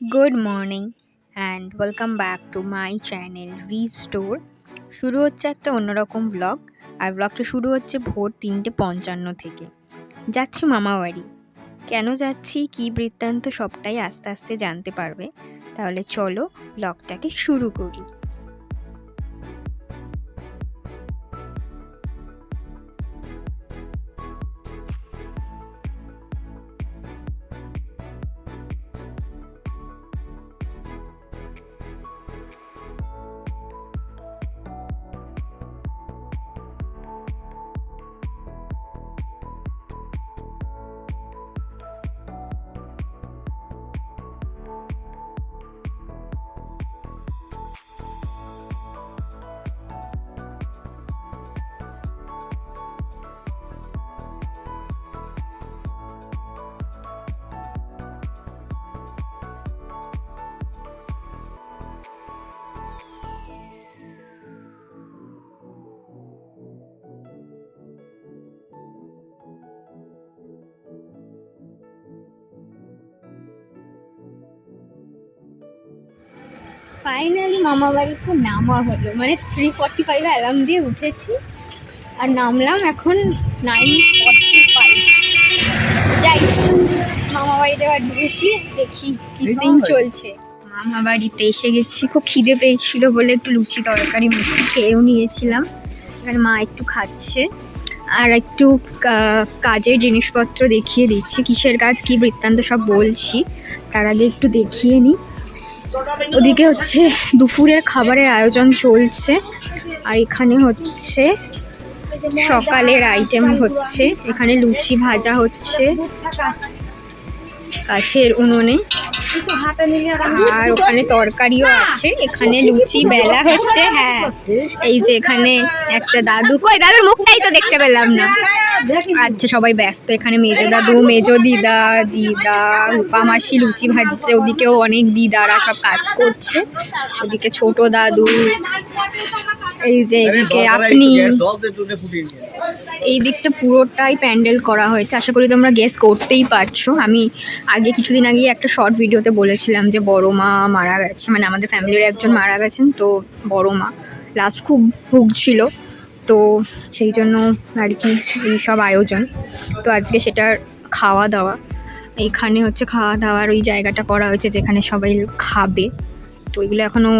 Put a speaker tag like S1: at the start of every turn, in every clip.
S1: Good morning and welcome back to my channel restore শুরু হচ্ছে একটা অন্যরকম ব্লগ আর ব্লগটা শুরু হচ্ছে ভোর তিনটে পঞ্চান্ন থেকে। যাচ্ছি মামাবাড়ি। কেন যাচ্ছি, কি বৃত্তান্ত, সবটাই আস্তে আস্তে জানতে পারবে। তাহলে চলো ব্লগটাকে শুরু করি। ফাইনালি মামা বাড়িতে নামা হলো। মানে থ্রি ফর্টি ফাইভে অ্যালার্ম দিয়ে উঠেছি। আর নামলাম এখন নাইন ফর্টি ফাইভ যাই মামা বাড়িতে এবার ঢুকি দেখি কি সিন চলছে। মামা বাড়িতে এসে গেছি খুব খিদে পেয়েছিল বলে একটু লুচি তরকারি মিষ্টি খেয়েও নিয়েছিলাম। এখানে মা একটু খাচ্ছে। আর একটু কাজের জিনিসপত্র দেখিয়ে দিচ্ছি। কিসের কাজ কি বৃত্তান্ত সব বলছি। তার আগে একটু দেখিয়ে নিই। ওদিকে হচ্ছে দুপুরের খাবারের আয়োজন চলছে, আর এখানে হচ্ছে সকালের আইটেম হচ্ছে, এখানে লুচি ভাজা হচ্ছে কাছের উনুনে। আর ওখানে তরকারিও আছে এখানে লুচি বেলা হচ্ছে হ্যাঁ। এই যে এখানে একটা দাদু কই দাদুর মুখটাই তো দেখতে পেলাম না। আচ্ছা সবাই ব্যস্ত এখানে মেজো দাদু মেজো দিদা দিদা রূপা মাসি লুচি ভাজছে ওদিকেও অনেক দিদারা সব কাজ করছে। ওদিকে ছোট দাদু এই যে এদিকে আপনি। এই দিকটা পুরোটাই প্যান্ডেল করা হয়েছে। আশা করি তোমরা গেস করতেই পারছ। আমি আগে কিছুদিন আগে একটা শর্ট ভিডিওতে বলেছিলাম যে বড় মা মারা গেছে। মানে আমাদের ফ্যামিলির একজন মারা গেছেন, তো বড় মা। লাস্ট খুব ভুগছিল, তো সেই জন্য আর কি এই সব আয়োজন। তো আজকে সেটার খাওয়া দাওয়া। এইখানে হচ্ছে খাওয়া দাওয়ার ওই জায়গাটা করা হয়েছে যেখানে সবাই খাবে। তো এগুলো এখনও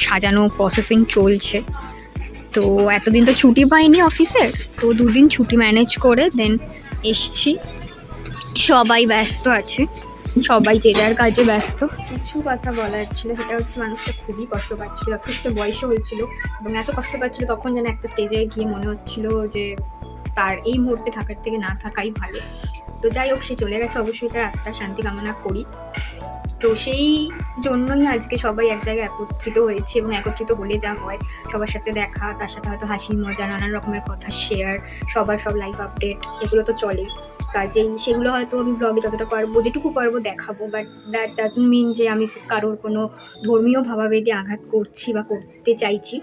S1: সাজানো প্রসেসিং চলছে। তো এতদিন তো ছুটি পাইনি অফিসের, তো দুদিন ছুটি ম্যানেজ করে দেন এসছি। সবাই ব্যস্ত আছে, সবাই যে যার কাজে ব্যস্ত। কিছু কথা বলার ছিল, সেটা হচ্ছে মানুষটা খুবই কষ্ট পাচ্ছিল, যথেষ্ট বয়সও হয়েছিল এবং এত কষ্ট পাচ্ছিল তখন যেন একটা স্টেজে গিয়ে মনে হচ্ছিল যে তার এই মুহূর্তে থাকার থেকে না থাকাই ভালো। তো যাই হোক, সে চলে গেছে, অবশ্যই তার আত্মার শান্তি কামনা করি। তো সেই জন্যই আজকে সবাই এক জায়গায় একত্রিত হয়েছে এবং একত্রিত হলে যা হয়, সবার সাথে দেখা, তার সাথে হয়তো হাসি, মজা, নানান রকমের কথা শেয়ার সবার সব লাইফ আপডেট এগুলো তো চলেই। কাজেই সেগুলো হয়তো আমি ব্লগে যতটা পারব, যেটুকু পারব দেখাবো বাট দ্যাট ডাজন্ট মিন যে আমি কারোর কোনো ধর্মীয় ভাবাবেগে আঘাত করছি বা করতে চাইছি।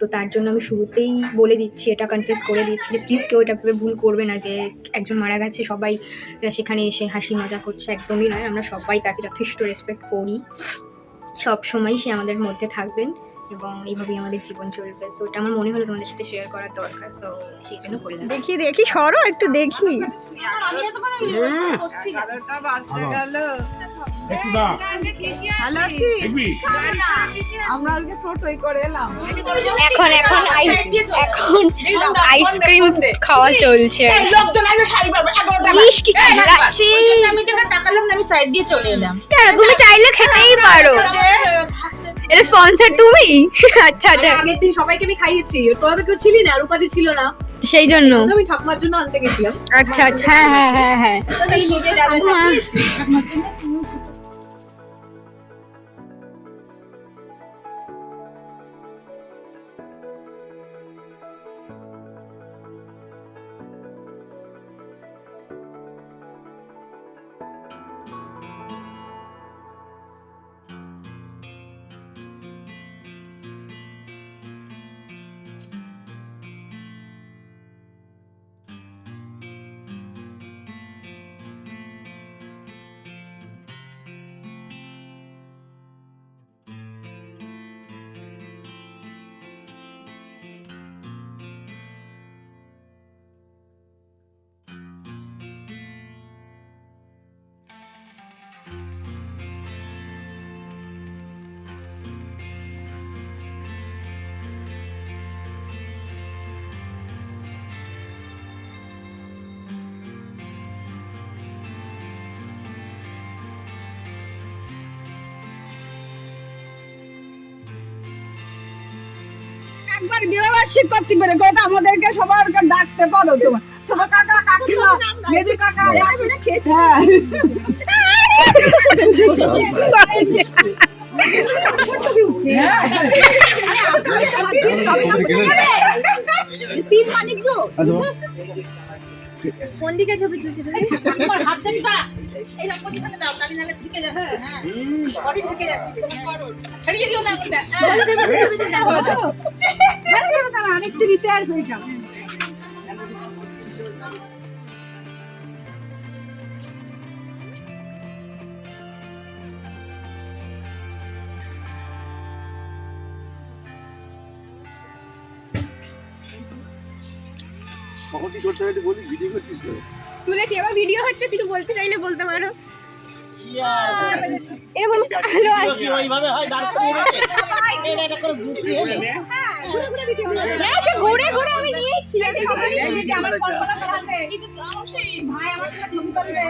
S1: তো তার জন্য আমি শুরুতেই বলে দিচ্ছি, এটা কনফিউজ করে দিচ্ছি যে প্লিজ কেউ এটা ভুল করবে না যে একজন মারা গেছে, সবাই সেখানে এসে হাসি মজা করছে, একদমই নয়। আমরা সবাই তাকে যথেষ্ট রেসপেক্ট করি। সব সময় সে আমাদের মধ্যে থাকবেন। এবং এইভাবেই আমাদের জীবন চলবে। সো এটা আমার মনে হলো তোমাদের সাথে শেয়ার করার দরকার। সো সেই জন্য করলাম। দেখি দেখি সরো একটু দেখি।
S2: এলাম।
S1: এখন এখন এখন আইসক্রিম খাওয়া চলছে।
S2: আমি তোকে তাকালাম না আমি সাইড দিয়ে চলে এলাম।
S1: তুমি চাইলে খেতেই পারো। এটা স্পন্সর তুমি? আচ্ছা আচ্ছা।
S3: আগের দিন সবাইকে আমি খাইয়েছি তোরা তো কেউ ছিলি না রূপাদি ছিল না।
S1: সেই জন্য।
S3: আমি ঠাকুমার জন্য আনতে গেছিলাম।
S1: আচ্ছা আচ্ছা হ্যাঁ হ্যাঁ হ্যাঁ হ্যাঁ।
S2: একবার বিবাহবার্ষিক করতে পারে গোটা আমাদেরকে সবার ডাকতে পারো তোমার ছোট কাকা কাকিমা মেজু কাকা হ্যাঁ
S3: তিন কোন দিকে ছবি তুলছি তুমি?
S2: তোমার হাত ধরে দাঁড়া এই পজিশনে দাও কালি নালে যাবে হ্যাঁ বডি ঠিক যাবে করো। ছড়িয়ে দিও না এটা
S3: বলো দেবে ছবি
S2: আরেকটু রিপেয়ার হয়ে যাবে।
S4: কখন কি করতে হবে বলি? ভিডিও করছিস তো?
S1: তুলেছি এবার ভিডিও হচ্ছে কিছু বলতে চাইলে বলতে পারো। এরকম কালো আছে
S5: ওইভাবে হয় দাঁড় করিয়ে রেখে। এটা এটা করে
S1: না সে ঘুরে ঘুরে আমি নিয়েছি
S2: আমার কল্পনা করাতে কিন্তু অবশ্যই ভাই আমার সাথে ফোন করলে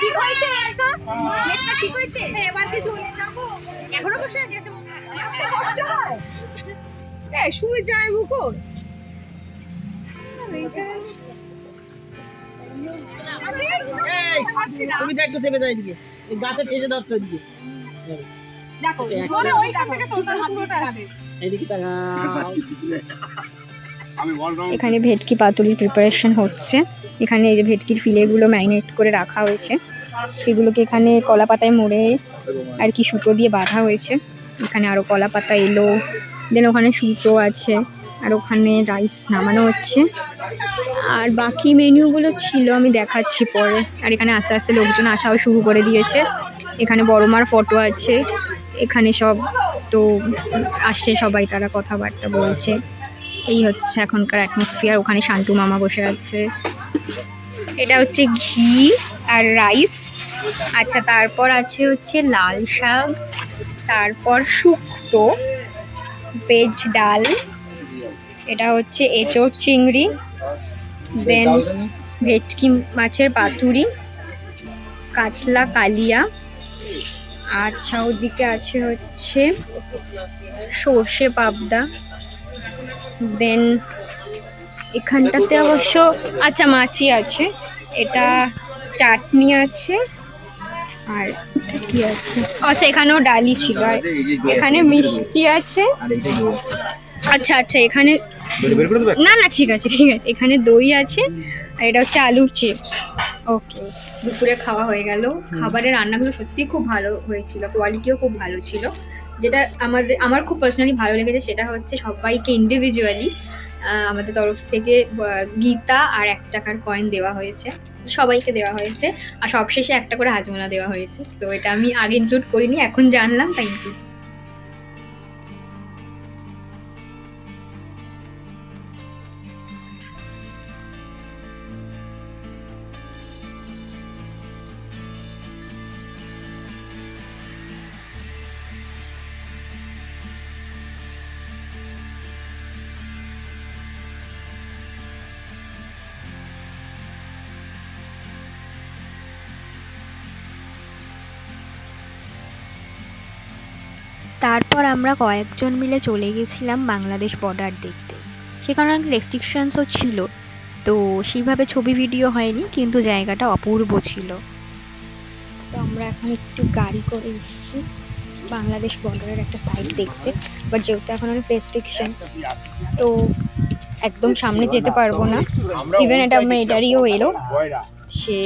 S1: ঠিক হয়েছে মেচকা মেচকা ঠিক হয়েছে? এবার কি চলে যাব। এখনও বসে আছি
S2: কষ্ট হয়। শুয়ে যায় মুকুর
S5: তুমি দেখ একটু চেপে যাও এদিকে। এই গাছে ঠেসে যাচ্ছে ওইদিকে।
S2: দেখো মনে ওইখান থেকে তোলতে পুরোটা আসে
S5: এইদিকে তাকাও।
S1: এখানে ভেটকি পাতুরির প্রিপারেশন হচ্ছে। এখানে এই যে ভেটকির ফিলেগুলো ম্যারিনেট করে রাখা হয়েছে। সেগুলোকে এখানে কলা পাতায় মুড়ে আর কি সুতো দিয়ে বাঁধা হয়েছে। এখানে আরও কলা পাতা এলো দেন ওখানে সুতো আছে। আর ওখানে রাইস নামানো হচ্ছে। আর বাকি মেনুগুলো ছিল, আমি দেখাচ্ছি পরে। আর এখানে আস্তে আস্তে লোকজন আসাও শুরু করে দিয়েছে। এখানে বড় মার ফটো আছে। এখানে সব তো আসছে সবাই, তারা কথাবার্তা বলছে। এই হচ্ছে এখনকার অ্যাটমসফিয়ার ওখানে শান্টু মামা বসে আছে। এটা হচ্ছে ঘি আর রাইস আচ্ছা তারপর আছে হচ্ছে লাল শাক। তারপর শুক্তো ভেজ ডাল। এটা হচ্ছে এঁচোড় চিংড়ি দেন ভেটকি মাছের পাতুরি, কাতলা কালিয়া আচ্ছা ওদিকে আছে হচ্ছে সর্ষে পাবদা। দেন এখানটাতে অবশ্য আচ্ছা মাছি আছে, এটা চাটনি আছে, আর কি আছে? আচ্ছা এখানেও ডালি ছিল, আর এখানে মিষ্টি আছে। আচ্ছা আচ্ছা এখানে না না ঠিক আছে ঠিক আছে। এখানে দই আছে আর এটা হচ্ছে আলুর চিপস। ওকে দুপুরে খাওয়া হয়ে গেল। খাবারের রান্নাগুলো সত্যিই খুব ভালো হয়েছিল কোয়ালিটিও খুব ভালো ছিল। যেটা আমাদের আমার খুব পার্সোনালি ভালো লেগেছে সেটা হচ্ছে সবাইকে ইন্ডিভিজুয়ালি আমাদের তরফ থেকে গীতা আর এক টাকার কয়েন দেওয়া হয়েছে। সবাইকে দেওয়া হয়েছে। আর সবশেষে একটা করে হাজমোলা দেওয়া হয়েছে। তো এটা আমি আগে ইনক্লুড করিনি এখন জানলাম তাই ইনক্লুড
S6: তারপর আমরা কয়েকজন মিলে চলে গেছিলাম বাংলাদেশ বর্ডার দেখতে। সেখানে অনেক রেস্ট্রিকশনসও ছিল, তো সেইভাবে ছবি ভিডিও হয়নি, কিন্তু জায়গাটা অপূর্ব ছিল।
S1: তো আমরা এখন একটু গাড়ি করে এসেছি বাংলাদেশ বর্ডারের একটা সাইড দেখতে বাট যেহেতু এখন অনেক রেস্ট্রিকশন তো একদম সামনে যেতে পারব না। ইভেন এটা মেডারিও এলো। সে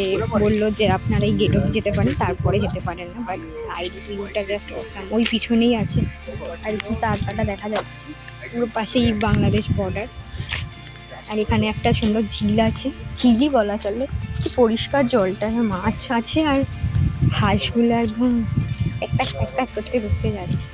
S1: বলল যে আপনারা এই গেট অব্দি যেতে পারেন তারপরে যেতে পারেন না। বাট সাইড ভিউটা জাস্ট অসাম ওই পিছনেই আছে। আর কি তারকাটা দেখা যাচ্ছে। পুরো পাশেই বাংলাদেশ বর্ডার আর এখানে একটা সুন্দর ঝিল আছে। ঝিলই বলা চলে। কি পরিষ্কার জলটা। মাছ আছে আর হাঁসগুলো একদম একটা একটা করতে ঢুকতে যাচ্ছে।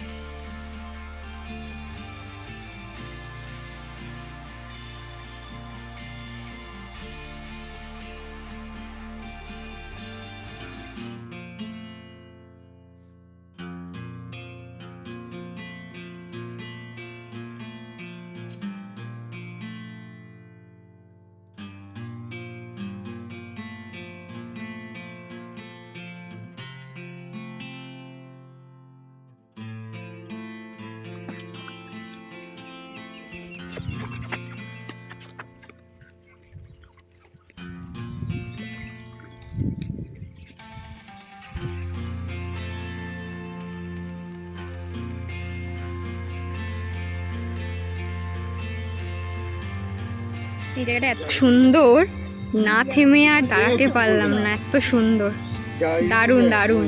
S1: এই জায়গাটা এত সুন্দর না থেমে আর দাঁড়াতে পারলাম না এত সুন্দর দারুণ, দারুণ।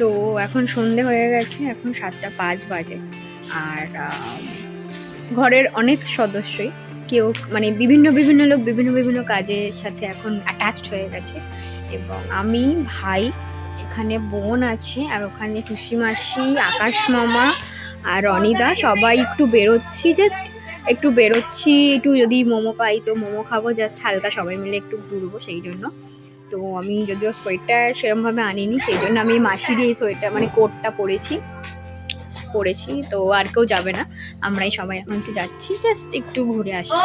S1: তো এখন সন্ধে হয়ে গেছে, এখন সাতটা পাঁচ বাজে। আর ঘরের অনেক সদস্যই, কেউ মানে বিভিন্ন বিভিন্ন লোক বিভিন্ন বিভিন্ন কাজের সাথে এখন অ্যাটাচড হয়ে গেছে। এবং আমি, ভাই, এখানে বোন আছে, আর ওখানে টুসি মাসি আকাশ মামা, আর রনিদা সবাই একটু বেরোচ্ছি জাস্ট একটু বেরোচ্ছি, একটু যদি মোমো পাই তো মোমো খাব জাস্ট হালকা সবাই মিলে একটু ঘুরবো, সেই জন্য। তো আমি যদিও সোয়েটার সেরমভাবে আনিনি, সেই জন্য আমি মাসির এই সোয়েটার মানে কোটটা পরেছি। পরেছি, তো আর কেউ যাবে না। আমরাই সবাই এখন একটু যাচ্ছি, জাস্ট একটু ঘুরে আসি।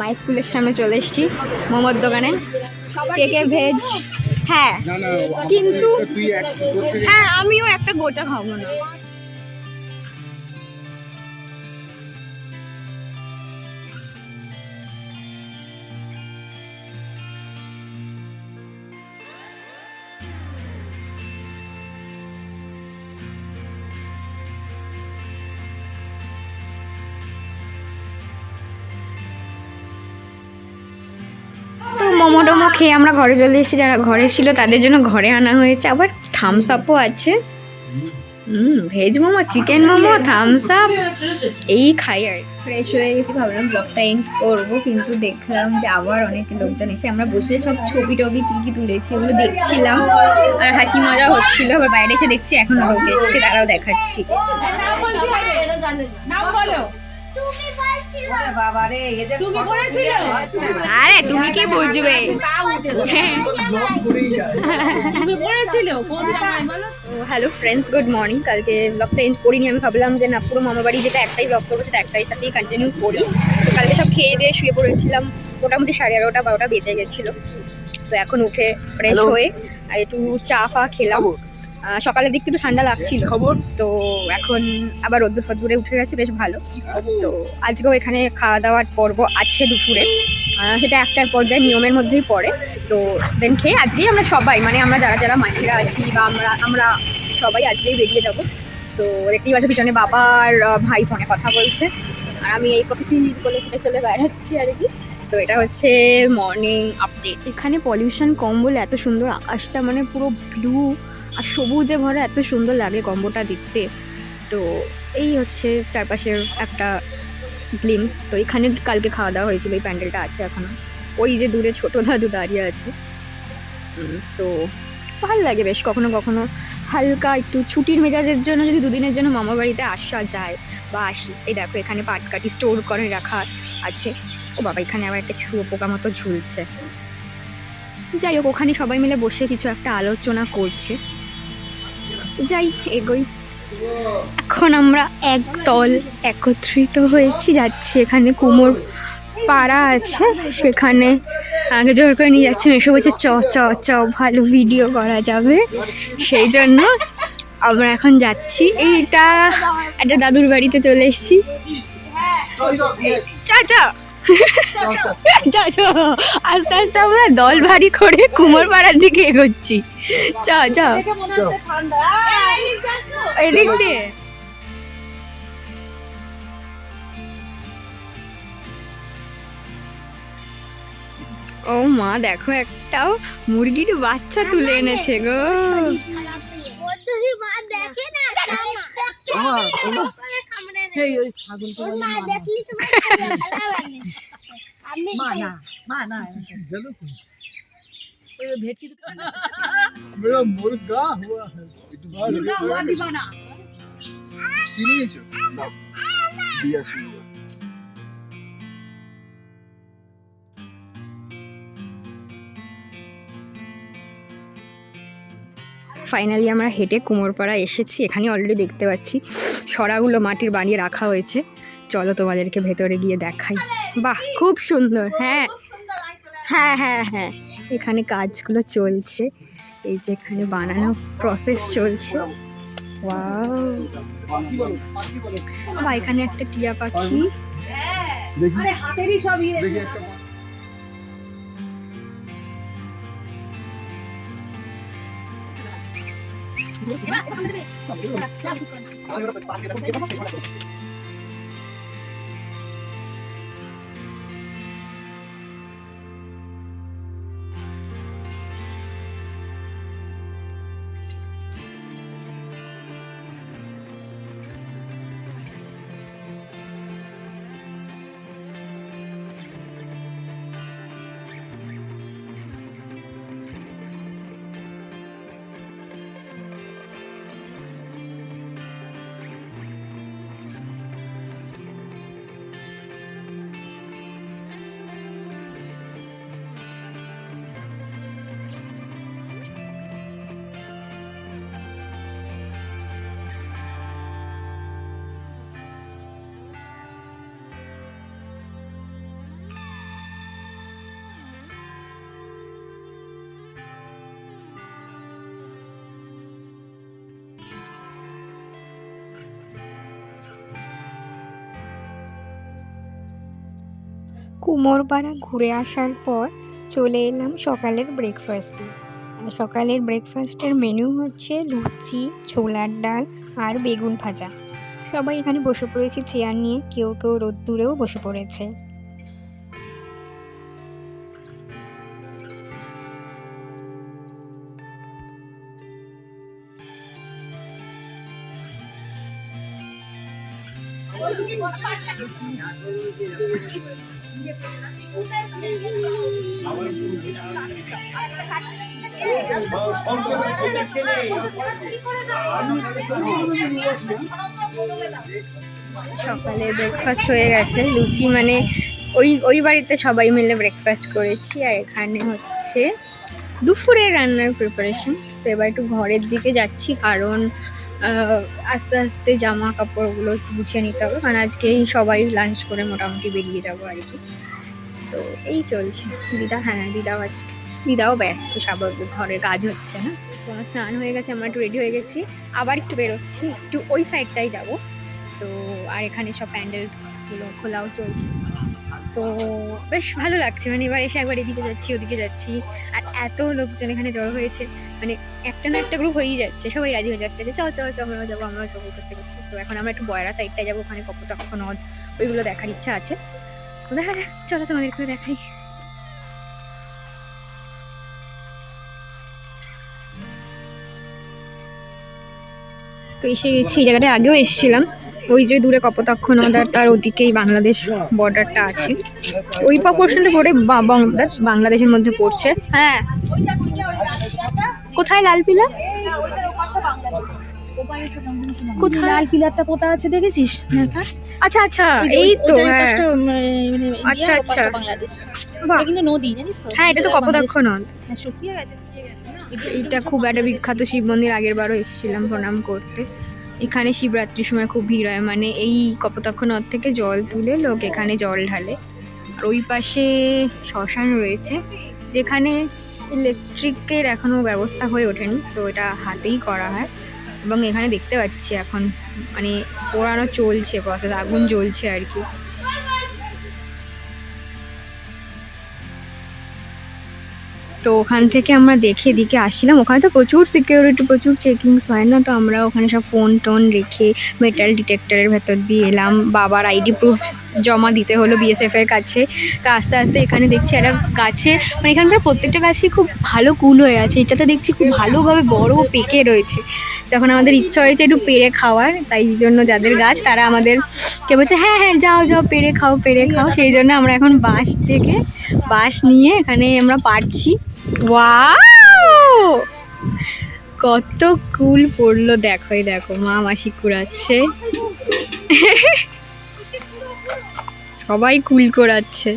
S1: মাই স্কুলের সামনে চলে এসেছি, মোমোর দোকানে। কে কে ভেজ হ্যাঁ কিন্তু হ্যাঁ আমিও একটা গোটা খাব না। মোমো টোমো খেয়ে আমরা ঘরে চলে এসেছি। যারা ঘরে ছিল তাদের জন্য ঘরে আনা হয়েছে। আবার থামস আপও আছে। হুম veg momo chicken momo Thums Up এই খাই আর। ফ্রেশ হয়ে গেছি ভাবলাম ব্লগটা এন্ড করব কিন্তু দেখলাম যে আবার অনেক লোকজন এসে আমরা বসে সব ছবি টবি কী কী তুলেছি ওগুলো দেখছিলাম। আর হাসি মজা হচ্ছিল আবার বাইরে এসে দেখছি এখন লোক এসছে তারাও দেখাচ্ছি। আরে তুমি কি বুঝবে? হ্যাঁ। হ্যালো ফ্রেন্ডস গুড মর্নিং কালকে ব্লগটা এন্ড করিনি আমি ভাবলাম যে না পুরো মামাবাড়ি যেটা একটাই ব্লগ করব সেটা একটাই সাথেই কন্টিনিউ করি। তো কালকে সব খেয়ে দিয়ে শুয়ে পড়েছিলাম। মোটামুটি সাড়ে এগারোটা বারোটা বেজে গেছিল। তো এখন উঠে ফ্রেশ হয়ে আর একটু চা ফা খেলাম সকালের দিকটা একটু ঠান্ডা লাগছিল। খবর? তো এখন আবার রোদ্দুর ফদ্দুরে উঠে গেছে বেশ ভালো। তো আজকেও এখানে খাওয়া দাওয়ার পর্ব আছে দুপুরে। সেটা একটার পর্যায়ে নিয়মের মধ্যেই পড়ে। তো দেন খেয়ে আজকেই আমরা সবাই মানে আমরা যারা যারা মাসিরা আছি বা আমরা আমরা সবাই আজকেই বেরিয়ে যাব। সো দেখতেই পাচ্ছ পিছনে বাবা আর ভাই ফোনে কথা বলছে। আর আমি এই প্রকৃতি হেঁটে চলে বেড়াচ্ছি আর কি। সো এটা হচ্ছে মর্নিং আপডেট এখানে পলিউশন কম বলে এত সুন্দর আকাশটা মানে পুরো ব্লু আর সবুজে ভরা এত সুন্দর লাগে কম্বোটা দেখতে। তো এই হচ্ছে চারপাশের একটা গ্লিমস তো এখানে কালকে খাওয়া দাওয়া হয়েছিল এই প্যান্ডেলটা আছে এখনও। ওই যে দূরে ছোট দাদু দাঁড়িয়ে আছে। তো ভালো লাগে বেশ কখনো কখনো হালকা একটু ছুটির মেজাজের জন্য যদি দুদিনের জন্য মামা বাড়িতে আসা যায় বা আসি এই দেখো এখানে পাটকাঠি স্টোর করে রাখা আছে। ও বাবা এখানে আবার একটা শুয়োপোকা মতো ঝুলছে। যাই হোক ওখানে সবাই মিলে বসে কিছু একটা আলোচনা করছে। যাই এগোই। এখন আমরা এক একদল একত্রিত হয়েছি যাচ্ছি এখানে কুমোর পাড়া আছে সেখানে আগে জোর করে নিয়ে যাচ্ছে মেশো বলছে চ চ চ ভালো ভিডিও করা যাবে। সেই জন্য আমরা এখন যাচ্ছি। এইটা একটা দাদুর বাড়িতে চলে এসেছি। চ চ চ চ আস্তে আস্তে আমরা দল ভারী করে কুমোর পাড়ার দিকে এগোচ্ছি। চ চ এদিক দিয়ে। ও মা দেখো একটা মুরগির বাচ্চা তুলে এনেছে গো।
S4: मेरा मुर्गा हुआ है
S2: मुर्गा
S4: हुआ दीवाना सुनिए
S1: ফাইনালি আমরা হেঁটে কুমোরপাড়া এসেছি এখানে অলরেডি দেখতে পাচ্ছি সরাগুলো মাটির বানিয়ে রাখা হয়েছে। চলো তোমাদেরকে ভেতরে গিয়ে দেখাই। বাহ খুব সুন্দর হ্যাঁ। হ্যাঁ হ্যাঁ হ্যাঁ। এখানে কাজগুলো চলছে এই যে এখানে বানানো প্রসেস চলছে। ওয়াও বা এখানে একটা টিয়া পাখি।
S4: দেখি।
S2: হাতেরই সব ইয়ে
S6: কুমোরপাড়া ঘুরে আসার পর চলে এলাম সকালের ব্রেকফাস্টে সকালের ব্রেকফাস্টের মেনু হচ্ছে লুচি, ছোলার ডাল আর বেগুন ভাজা। সবাই এখানে বসে পড়েছে চেয়ার নিয়ে, কেউ কেউ রোদ্দুরেও বসে পড়েছে।
S1: সকালে ব্রেকফাস্ট হয়ে গেছে। লুচি মানে ওই ওই বাড়িতে সবাই মিলে ব্রেকফাস্ট করেছি, আর এখানে হচ্ছে দুপুরে রান্নার প্রিপারেশন তো এবার একটু ঘরের দিকে যাচ্ছি, কারণ আস্তে আস্তে জামা কাপড়গুলো গুছিয়ে নিতে হবে, কারণ আজকেই সবাই লাঞ্চ করে মোটামুটি বেরিয়ে যাব আর কি। তো এই চলছে। দিদা হ্যাঁ দিদাও আজকে, দিদাও ব্যস্ত স্বাভাবিক ঘরে, কাজ হচ্ছে না তো আমার স্নান হয়ে গেছে, আমরা একটু রেডি হয়ে গেছি। আবার একটু বেরোচ্ছি, একটু ওই সাইডটাই যাব। তো আর এখানে সব প্যান্ডেলসগুলো খোলাও চলছে। তো বেশ ভালো লাগছে মানে এবার এসে একবার এদিকে যাচ্ছি, ওদিকে যাচ্ছি। আর এত লোকজন এখানে জড়ো হয়েছে মানে একটা না একটা গ্রুপ হয়েই যাচ্ছে, সবাই রাজি হয়ে যাচ্ছে যে, চল চল চল আমরাও যাব, আমরা যাব করতে করতে। তো এখন আমরা একটু বয়রা সাইডটায় যাব, ওখানে কপোতাক্ষ নদ ওইগুলো দেখার ইচ্ছা আছে। তো দেখা যাক চলো তোমাদেরকেও দেখাই। তো এসে গেছি, এই জায়গাটায় আগেও এসেছিলাম। ওই যে দূরে কপোতাক্ষ নদ আর তার ওদিকেই বাংলাদেশ বর্ডারটা আছে। ওই প্রপোর্শনটা পড়ে বাংলাদেশের মধ্যে পড়ছে। হ্যাঁ। কোথায় লাল পিলা কোথায়?
S3: লাল পিলারটা পোতা আছে দেখেছিস?
S1: আচ্ছা আচ্ছা এই তো হ্যাঁ। আচ্ছা, আচ্ছা।
S3: বাংলাদেশ। কিন্তু নদী জানিস তো?
S1: হ্যাঁ এটা তো কপোতাক্ষ নদ।
S3: হ্যাঁ, শুকিয়ে গেছে শুকিয়ে
S1: এইটা খুব একটা বিখ্যাত শিব মন্দির আগের বারও এসেছিলাম প্রণাম করতে। এখানে শিবরাত্রির সময় খুব ভিড় হয় মানে এই কপোতাক্ষ নদ থেকে জল তুলে লোক এখানে জল ঢালে। আর ওই পাশে শ্মশান রয়েছে যেখানে ইলেকট্রিকের এখনও ব্যবস্থা হয়ে ওঠেনি তো এটা হাতেই করা হয়। এবং এখানে দেখতে পাচ্ছি এখন মানে পোড়ানো চলছে প্রসেস আগুন জ্বলছে আর কি। তো ওখান থেকে আমরা দেখে দিকে আসছিলাম। ওখানে তো প্রচুর সিকিউরিটি প্রচুর চেকিংস হয় না? তো আমরা ওখানে সব ফোন টোন রেখে মেটাল ডিটেক্টরের ভেতর দিয়ে এলাম। বাবার আইডি প্রুফ জমা দিতে হলো বিএসএফ এর কাছে। তো আস্তে আস্তে এখানে দেখছি একটা গাছে মানে এখানকার প্রত্যেকটা গাছই খুব ভালো কুল হয়ে আছে। এটাতে দেখছি খুব ভালোভাবে বড় পেকে রয়েছে। তখন আমাদের ইচ্ছা হয়েছে একটু পেরে খাওয়ার, তাই জন্য যাদের গাছ তারা আমাদের কে বলছে হ্যাঁ হ্যাঁ যাও যাও, পেড়ে খাও পেরে খাও। সেই জন্য আমরা এখন বাঁশ থেকে বাঁশ নিয়ে এখানে আমরা পারছি ওয়াও! কত কুল পড়ল দেখো দেখো, মা মাসি কুড়াচ্ছে। সবাই কুল করাচ্ছে।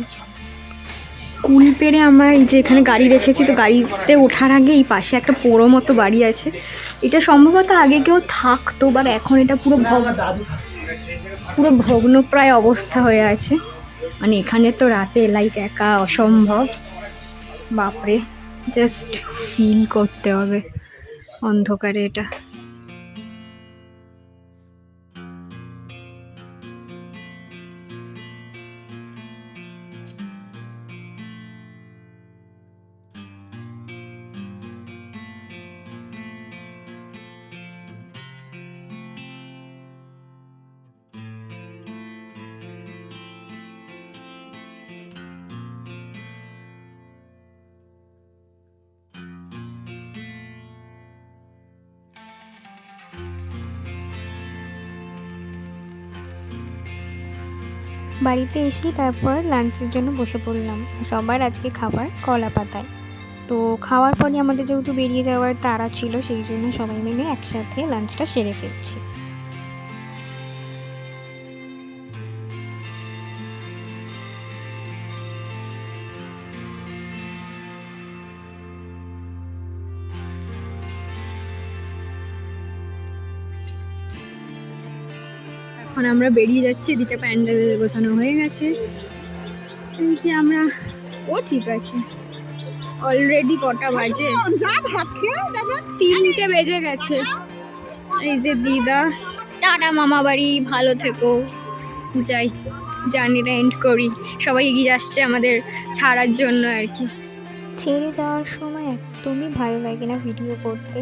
S1: কুল পেরে আমরা এই যে এখানে গাড়ি রেখেছি, তো গাড়িতে ওঠার আগে এই পাশে একটা পোড়ো মতো বাড়ি আছে। এটা সম্ভবত আগে কেউ থাকতো বাট এখন এটা পুরো ভগ পুরো ভগ্নপ্রায় অবস্থা হয়ে আছে। মানে এখানে তো রাতে লাইক একা অসম্ভব। বাপরে জাস্ট ফিল করতে হবে। অন্ধকারে এটা।
S6: বাড়িতে এসে তারপর লাঞ্চের জন্য বসে পড়লাম। সবার আজকে খাবার কলা পাতায়। তো খাওয়ার পরে আমাদের যেহেতু বেরিয়ে যাওয়ার তাড়া ছিল, সেই জন্য সবাই মিলে একসাথে লাঞ্চটা সেরে ফেলছি।
S1: এখন আমরা বেরিয়ে যাচ্ছি এদিকে প্যান্ডেল গোছানো হয়ে গেছে। এই যে আমরা ও ঠিক আছে। অলরেডি কটা বাজে।
S2: যা ভাত খেয়ে দাদা।
S1: তিনটে বেজে গেছে। এই যে দিদা টাটা মামা বাড়ি ভালো থেকো। যাই জার্নিটা এন্ড করি। সবাই এগিয়ে আসছে আমাদের ছাড়ার জন্য আর কি।
S6: ছেড়ে যাওয়ার সময় একদমই ভালো লাগে না ভিডিও করতে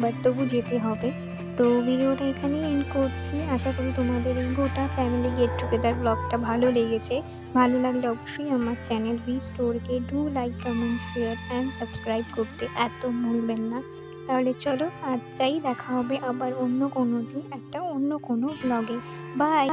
S6: বাট তবু যেতে হবে। তো ভিডিওটা এখানেই এন্ড করছি। আশা করি তোমাদের এই গোটা ফ্যামিলি গেট টুগেদার ব্লগটা ভালো লেগেছে। ভালো লাগলে অবশ্যই আমার channel V স্টোরকে do like comment share and subscribe করতে এত ভুলবেন না। তাহলে চলো আজ চাই দেখা হবে আবার অন্য কোনো দিন, একটা অন্য কোনো ব্লগে বাই